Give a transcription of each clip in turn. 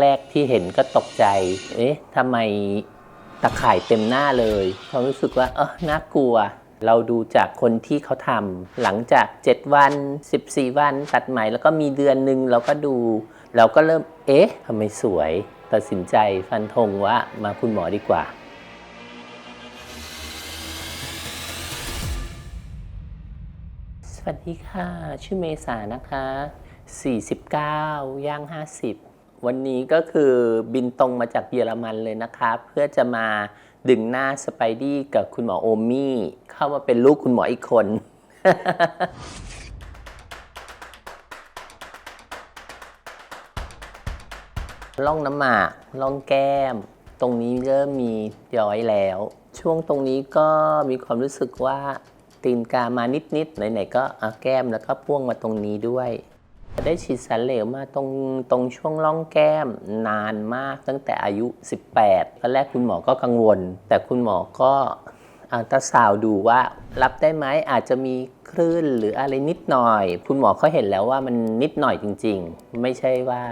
แรก ๆ ที่เห็นก็ตกใจ เอ๊ะทำไมตะข่ายเต็มหน้าเลยความรู้สึกว่า เออน่ากลัว เราดูจากคนที่เขาทำหลังจาก 7 วัน 14 วัน ตัดไหมแล้วก็มีเดือนหนึ่งเราก็ดู เราก็เริ่ม เอ๊ะทำไมสวย ตัดสินใจฟันธงว่ามาคุณหมอดีกว่าสวัสดีค่ะ ชื่อเมษานะคะ 49 ย่าง 50 วันนี้ก็คือบินตรงมาจากเยอรมันเลยนะคะเพื่อจะมาดึงหน้าสไปดี้กับคุณหมอโอมี่เข้ามาเป็นลูกคุณหมออีกคน ล่องน้ำหมากล่องแก้ม ตรงนี้เริ่มมีย้อยแล้ว ช่วงตรงนี้ก็มีความรู้สึกว่าตีนกามานิดๆไหนๆก็เอาแก้มแล้วก็พ่วงมาตรงนี้ด้วย ได้ฉีดสารเหลวมาตรงตรงช่วงร่องแก้มนานมากตั้งแต่อายุ 18ตอนแรกคุณหมอก็กังวล แต่คุณหมอก็อัลตราซาวด์ดูว่ารับได้ไหมอาจจะมีคลื่นหรืออะไรนิดหน่อย คุณหมอเขาเห็นแล้วว่ามันนิดหน่อยจริง ๆ ไม่ใช่ว่า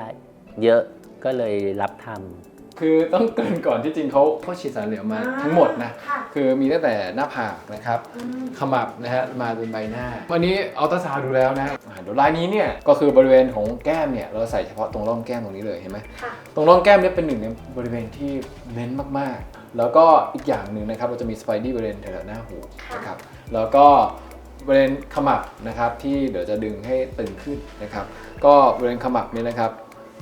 เยอะก็เลยรับทำ คือต้องเกรินก่อนที่จริงเขาเขาฉีดสารเหลวมาอ่าทั้งหมดนะค่ะ คือมีตั้งแต่หน้าผากนะครับอืมขมับนะฮะมาจนใบหน้า วันนี้อัลตราซาวด์ดูแล้วนะอ่าเดี๋ยวรายนี้เนี่ยก็คือบริเวณของแก้มเนี่ยเราใส่เฉพาะตรงร่องแก้มตรงนี้เลยเห็นไหม ค่ะตรงร่องแก้มเนี่ยเป็นหนึ่งในบริเวณที่เน้นมากๆ แล้วก็อีกอย่างหนึ่งนะครับเราจะมีสไปดี้บริเวณแถวๆหน้าหูนะครับ แล้วก็บริเวณขมับนะครับที่เดี๋ยวจะดึงให้ตึงขึ้นนะครับ ก็บริเวณขมับเนี่ยนะครับ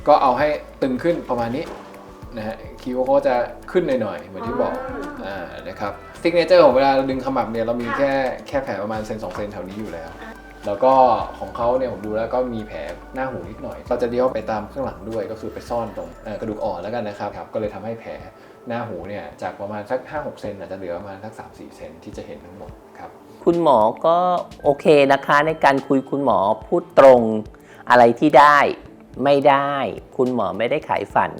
ก็เอาให้ตึงขึ้นประมาณนี้ นะฮะคิ้วเขาก็จะขึ้นหน่อยๆเหมือนที่บอกอ่านะครับซิกเนเจอร์ของเวลาเราดึงขมับเนี่ยเรามีแค่แค่แผลประมาณเซนสองเซนแถวนี้อยู่แล้ว แล้วก็ของเขาเนี่ยผมดูแล้วก็มีแผลหน้าหูนิดหน่อย เราจะเลี้ยวไปตามข้างหลังด้วยก็คือไปซ่อนตรงเอ่อกระดูกอ่อนแล้วกันนะครับครับ ก็เลยทำให้แผลหน้าหูเนี่ยจากประมาณสัก 5-6 เซนอาจจะเหลือประมาณสัก 3-4 เซนที่จะเห็นทั้งหมดครับคุณหมอก็โอเคนะคะ ในการคุยคุณหมอพูดตรงอะไรที่ได้ไม่ได้ คุณหมอไม่ได้ขายฝัน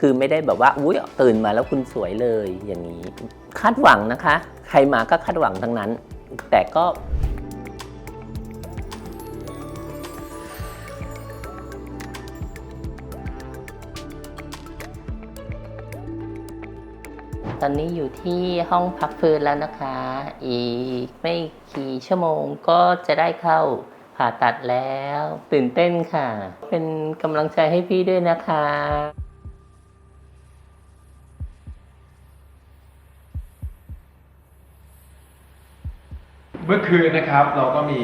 คือไม่ได้แบบว่าอุ้ยตื่นมาแล้วคุณสวยเลยอย่างนี้ คาดหวังนะคะ ใครมาก็คาดหวังทั้งนั้น แต่ก็ตอนนี้อยู่ที่ห้องพักฟื้นแล้วนะคะ อีกไม่กี่ชั่วโมงก็จะได้เข้าผ่าตัดแล้ว ตื่นเต้นค่ะ เป็นกำลังใจให้พี่ด้วยนะคะ เมื่อคืนนะครับเราก็มี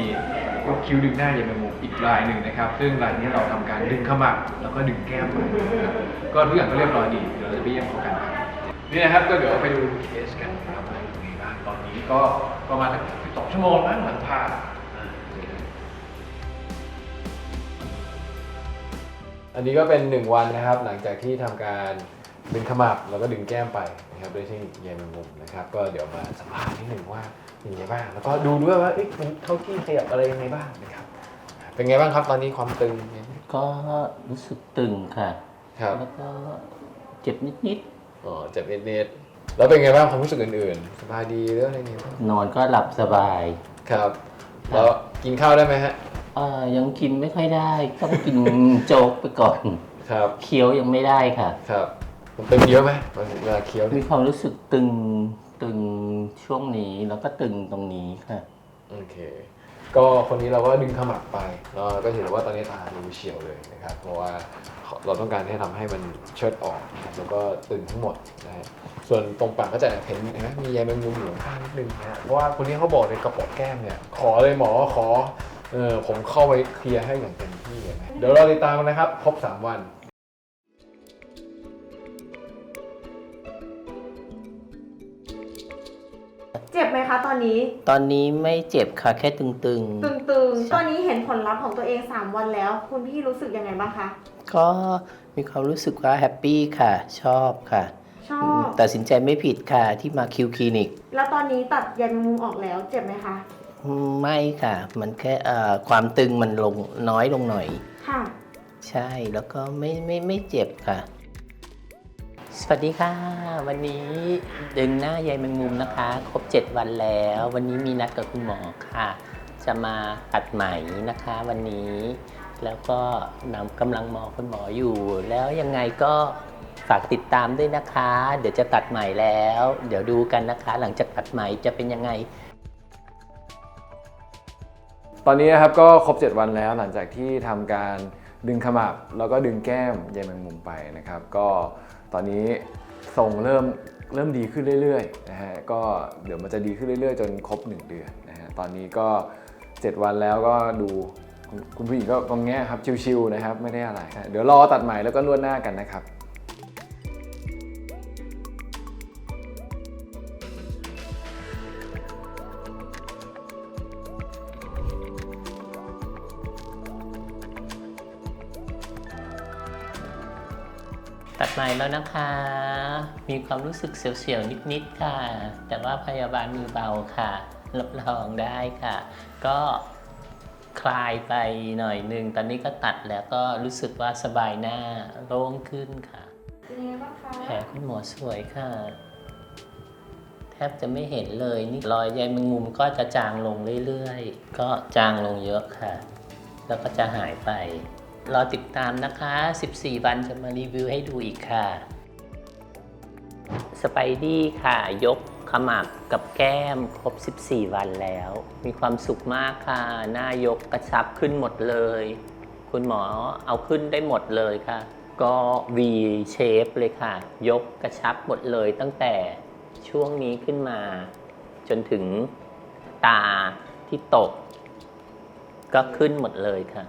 ยกคิ้วดึงหน้าเย็นมุมอีกรายหนึ่งนะครับ ซึ่งรายนี้เราทำการดึงขมับแล้วก็ดึงแก้มไปนะครับก็ทุกอย่างก็เรียบร้อยดีเดี๋ยวเราจะไปเยี่ยมเขากันครับนี่นะครับก็เดี๋ยวไปดูเคสกันนะครับว่าเป็นไงบ้างตอนนี้ก็ประมาณสักสองชั่วโมงมั้งหลังผ่าอ่าอันนี้ก็เป็นหนึ่งวันนะครับ หลังจากที่ทำการ ดึงขมับแล้วก็ดึงแก้มไปนะครับด้วยเช่นเย็นมุมนะครับ ก็เดี๋ยวมาสัมภาษณ์นิดหนึ่งว่าเป็นยังไงบ้าง แล้วก็ดูด้วยว่าเอ๊ะมันเข้าที่ขยับอะไรยังไงบ้างนะครับ เป็นไงบ้างครับตอนนี้ความตึงก็รู้สึกตึงค่ะ ครับแล้วก็เจ็บนิดอ๋อเจ็บเน็ตๆแล้วเป็นไงบ้างความรู้สึกอื่นๆสบายดีหรืออะไรเงี้ยบ้างๆนอนก็หลับสบายครับแล้วกินข้าวได้ไหมฮะเอ่อยังกินไม่ค่อยได้ ต้องกิน โจ๊กไปก่อน ครับเคี้ยวยังไม่ได้ค่ะ ครับ มันตึงเยอะไหมเวลาเคี้ยวมีเนี่ยความรู้สึกตึงตึงช่วงนี้แล้วก็ตึงตรงนี้ค่ะ โอเค ก็คนนี้เราก็ดึงขมับไปแล้วก็เห็นว่าตอนนี้ตาดูเฉียวเลยนะครับ เพราะว่าเราต้องการให้ทำให้มันเชิดออกนะครับแล้วก็ตึงทั้งหมดนะฮะส่วนตรงปากก็จะเห็นเห็นไหมมีใยแมงมุมอยู่ข้างนิดนึงนะฮะเพราะว่าคนนี้เขาบอกในกระเป๋าแก้มเนี่ย ขอเลยหมอขอเออผมเข้าไปเคลียร์ให้อย่างเต็มที่เลยนะเดี๋ยวเราติดตามกันนะครับครบ3วัน เจ็บไหมคะตอนนี้ ตอนนี้ไม่เจ็บค่ะแค่ตึงตึงๆ ตอนนี้เห็นผลลัพธ์ของตัวเอง 3 วันแล้ว คุณพี่รู้สึกยังไงบ้างคะ ๆ ก็มีความรู้สึกว่าแฮปปี้ค่ะ ชอบค่ะชอบตัดสินใจไม่ผิดค่ะที่มาคิวคลินิกแล้วตอนนี้ตัดใยแมงมุมออกแล้วเจ็บไหมคะไม่ค่ะ มันแค่เอ่อความตึงมันลงน้อยลงหน่อย ค่ะ ใช่แล้วก็ไม่ไม่ไม่เจ็บค่ะ สวัสดีค่ะ วันนี้ดึงหน้าใยแมงมุมนะคะ ครบ 7 วันแล้ว วันนี้มีนัดกับคุณหมอค่ะ จะมาตัดไหมนะคะ วันนี้ แล้วก็นำกำลังมองคุณหมออยู่ แล้วยังไงก็ฝากติดตามด้วยนะคะ เดี๋ยวจะตัดใหม่แล้ว เดี๋ยวดูกันนะคะ หลังจากตัดใหม่จะเป็นยังไง ตอนนี้นะครับก็ครบ 7 วันแล้วหลังจากที่ทำการดึงขมับแล้วก็ดึงแก้มใยแมงมุมไปนะครับ ก็ ตอนนี้ทรงเริ่มเริ่มดีขึ้นเรื่อยๆนะฮะก็เดี๋ยวมันจะดีขึ้นเรื่อยๆ จนครบ 1 เดือนนะฮะตอนนี้ก็ 7 วันแล้วก็ดูคุณผู้หญิงก็ตรงแง่ครับชิวๆนะครับไม่ได้อะไร เดี๋ยวรอตัดใหม่แล้วก็นวดหน้ากันนะครับ ตัดใหม่แล้วนะคะ มีความรู้สึกเสียวๆ นิดๆ ค่ะ แต่ว่าพยาบาลมือเบาค่ะ รับรองได้ค่ะ ก็คลายไปหน่อยหนึ่ง ตอนนี้ก็ตัดแล้วก็รู้สึกว่าสบายหน้าโล่งขึ้นค่ะ เป็นยังไงบ้างคะแผลคุณหมอสวยค่ะ แทบจะไม่เห็นเลยนี่รอยใยแมงมุมก็จะจางลงเรื่อยๆ ก็จางลงเยอะค่ะ แล้วก็จะหายไป รอติดตามนะคะ 14 วันจะมารีวิวให้ดูอีกค่ะ สไปดี้ค่ะ ยกขมับกับแก้มครบ 14 วันแล้ว มีความสุขมากค่ะ หน้ายกกระชับขึ้นหมดเลย คุณหมอเอาขึ้นได้หมดเลยค่ะ ก็ V shape เลยค่ะ ยกกระชับหมดเลยตั้งแต่ช่วงนี้ขึ้นมา จนถึงตาที่ตก ก็ขึ้นหมดเลยค่ะ